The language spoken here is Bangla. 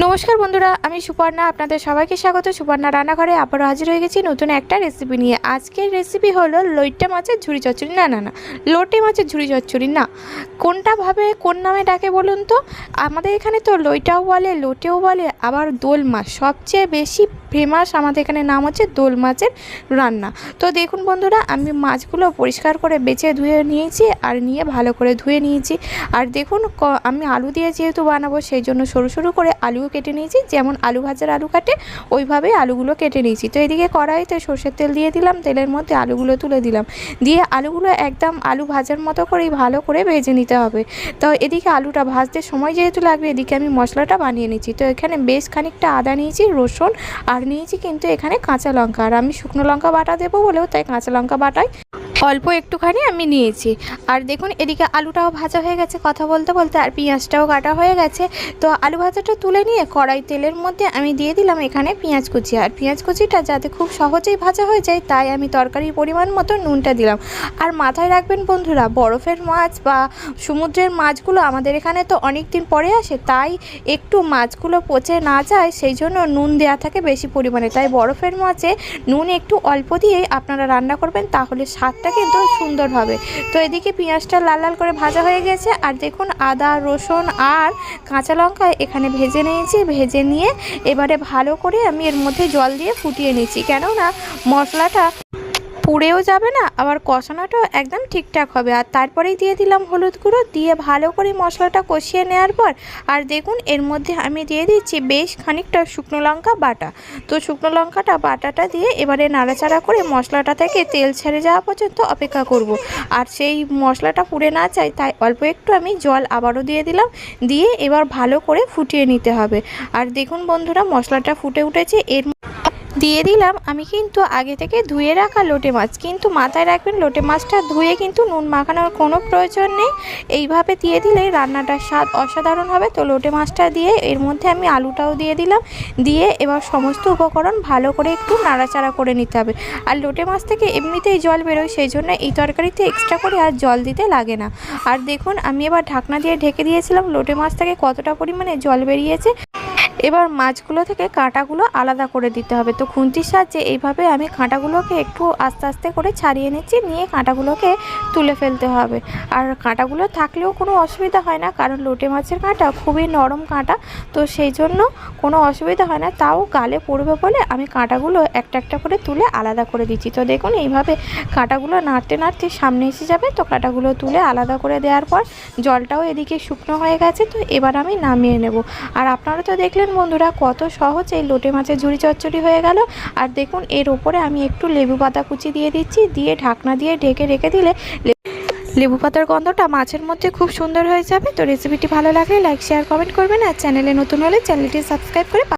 নমস্কার বন্ধুরা, আমি সুপর্ণা, আপনাদের সবাইকে স্বাগত। সুপর্ণা রান্নাঘরে আবারও হাজির হয়ে গেছি নতুন একটা রেসিপি নিয়ে। আজকের রেসিপি হলো লইট্টা মাছের ঝুড়ি চচ্চড়ি। না না না, লোটে মাছের ঝুড়ি চচ্চড়ি না। কোনটা ভাবে, কোন নামে ডাকে বলুন তো? আমাদের এখানে তো লইটাও বলে, লোটেও বলে, আবার দোল মাছ। সবচেয়ে বেশি ফেমাস আমাদের এখানে নাম হচ্ছে দোল মাছের রান্না। তো দেখুন বন্ধুরা, আমি মাছগুলো পরিষ্কার করে বেছে ধুয়ে নিয়েছি আর নিয়ে ভালো করে ধুয়ে নিয়েছি। আর দেখুন আমি আলু দিয়ে যেহেতু বানাবো, সেই জন্য সরু সরু করে আলুও কেটে নিয়েছি, যেমন আলু ভাজার আলু কাটে ওইভাবেই আলুগুলো কেটে নিয়েছি। তো এদিকে কড়াইতে সর্ষের তেল দিয়ে দিলাম, তেলের মধ্যে আলুগুলো তুলে দিলাম। দিয়ে আলুগুলো একদম আলু ভাজার মতো করেই ভালো করে ভেজে নিতে হবে। তো এদিকে আলুটা ভাজতে সময় যেহেতু লাগবে, এদিকে আমি মশলাটা বানিয়ে নিচ্ছি। তো এখানে বেশ খানিকটা আদা নিয়েছি, রসুন, আর নিয়েছি কিন্তু এখানে কাঁচা লঙ্কা। আর আমি শুকনো লঙ্কা বাটা দেবো বলেও তাই কাঁচা লঙ্কা বাটাই। অল্প একটুখানি আমি নিয়েছি। আর দেখুন, এদিকে আলুটাও ভাজা হয়ে গেছে কথা বলতে বলতে, আর পেঁয়াজটাও কাটা হয়ে গেছে। তো আলু ভাজাটা তুলে নিয়ে কড়াই তেলের মধ্যে আমি দিয়ে দিলাম এখানে পেঁয়াজ কুচি। আর পেঁয়াজ কুচিটা যাতে খুব সহজেই ভাজা হয়ে যায়, তাই আমি তরকারির পরিমাণ মতো নুনটা দিলাম। আর মাথায় রাখবেন বন্ধুরা, বরফের মাছ বা সমুদ্রের মাছগুলো আমাদের এখানে তো অনেক দিন পরে আসে, তাই একটু মাছগুলো পচে না যায়, সেই জন্য নুন দেওয়া থাকে বেশি পরিমাণে। তাই বরফের মাছে নুন একটু অল্প দিয়ে আপনারা রান্না করবেন, তাহলে স্বাদটা কিন্তু সুন্দর হবে। তো এদিকে পেঁয়াজটা লাল লাল করে ভাজা হয়ে গেছে। আর দেখুন, আদা, রসুন আর কাঁচা লঙ্কা এখানে ভেজে নিয়েছি। ভেজে নিয়ে এবারে ভালো করে আমি এর মধ্যে জল দিয়ে ফুটিয়ে নিচ্ছি। কেননা মশলাটা পুড়েও যাবে না, আবার কষানোটাও একদম ঠিকঠাক হবে। আর তারপরেই দিয়ে দিলাম হলুদ গুঁড়ো, দিয়ে ভালো করে মশলাটা কষিয়ে নেওয়ার পর, আর দেখুন এর মধ্যে আমি দিয়ে দিচ্ছি বেশ খানিকটা শুকনো লঙ্কা বাটা। তো শুকনো লঙ্কাটা বাটাটা দিয়ে এবারে নাড়াচাড়া করে মশলাটা থেকে তেল ছেড়ে যাওয়া পর্যন্ত অপেক্ষা করব। আর সেই মশলাটা পুড়ে না চাই তাই অল্প একটু আমি জল আবারও দিয়ে দিলাম, দিয়ে এবার ভালো করে ফুটিয়ে নিতে হবে। আর দেখুন বন্ধুরা, মশলাটা ফুটে উঠেছে, এর দিয়ে দিলাম। আমি কিন্তু আগে থেকে ধুয়ে রাখা লোটে মাছ, কিন্তু মাথায় রাখবেন লোটে মাছটা ধুয়ে কিন্তু নুন মাখানোর কোনো প্রয়োজন নেই। এইভাবে দিয়ে দিলে রান্নাটার স্বাদ অসাধারণ হবে। তো লোটে মাছটা দিয়ে এর মধ্যে আমি আলুটাও দিয়ে দিলাম। দিয়ে এবার সমস্ত উপকরণ ভালো করে একটু নাড়াচাড়া করে নিতে হবে। আর লোটে মাছ থেকে এমনিতেই জল বেরোয়, সেই জন্য এই তরকারিতে এক্সট্রা করে আর জল দিতে লাগে না। আর দেখুন, আমি এবার ঢাকনা দিয়ে ঢেকে দিয়েছিলাম। লোটে মাছ থেকে কতটা পরিমাণে জল বেরিয়েছে। এবার মাছগুলো থেকে কাঁটাগুলো আলাদা করে দিতে হবে। তো খুন্তির সাহায্যে এইভাবে আমি কাঁটাগুলোকে একটু আস্তে আস্তে করে ছাড়িয়ে নিচ্ছি, নিয়ে কাঁটাগুলোকে তুলে ফেলতে হবে। আর কাঁটাগুলো থাকলেও কোনো অসুবিধা হয় না, কারণ লোটে মাছের কাঁটা খুবই নরম কাঁটা। তো সেই জন্য কোনো অসুবিধা হয় না, তাও গালে পড়বে বলে আমি কাঁটাগুলো একটা একটা করে তুলে আলাদা করে দিচ্ছি। তো দেখুন এইভাবে কাঁটাগুলো নাড়তে নাড়তে সামনে এসে যাবে, তো কাঁটাগুলো তুলে আলাদা করে দেওয়ার পর জলটাও এদিকে শুকনো হয়ে গেছে, তো এবার আমি নামিয়ে নেব। আর আপনারা তো দেখলেন বন্ধুরা, কত সহজ এই লোটে মাছের ঝুড়ি চচ্চড়ি হয়ে গেল। আর দেখুন, এর ওপরে আমি একটু লেবু পাতা কুচি দিয়ে দিচ্ছি, দিয়ে ঢাকনা দিয়ে ঢেকে রেখে দিলে লেবু পাতার গন্ধটা মাছের মধ্যে খুব সুন্দর হয়ে যাবে। তো রেসিপিটি ভালো লাগলে লাইক শেয়ার কমেন্ট করবেন। আর চ্যানেলে নতুন হলে চ্যানেলটি সাবস্ক্রাইব করে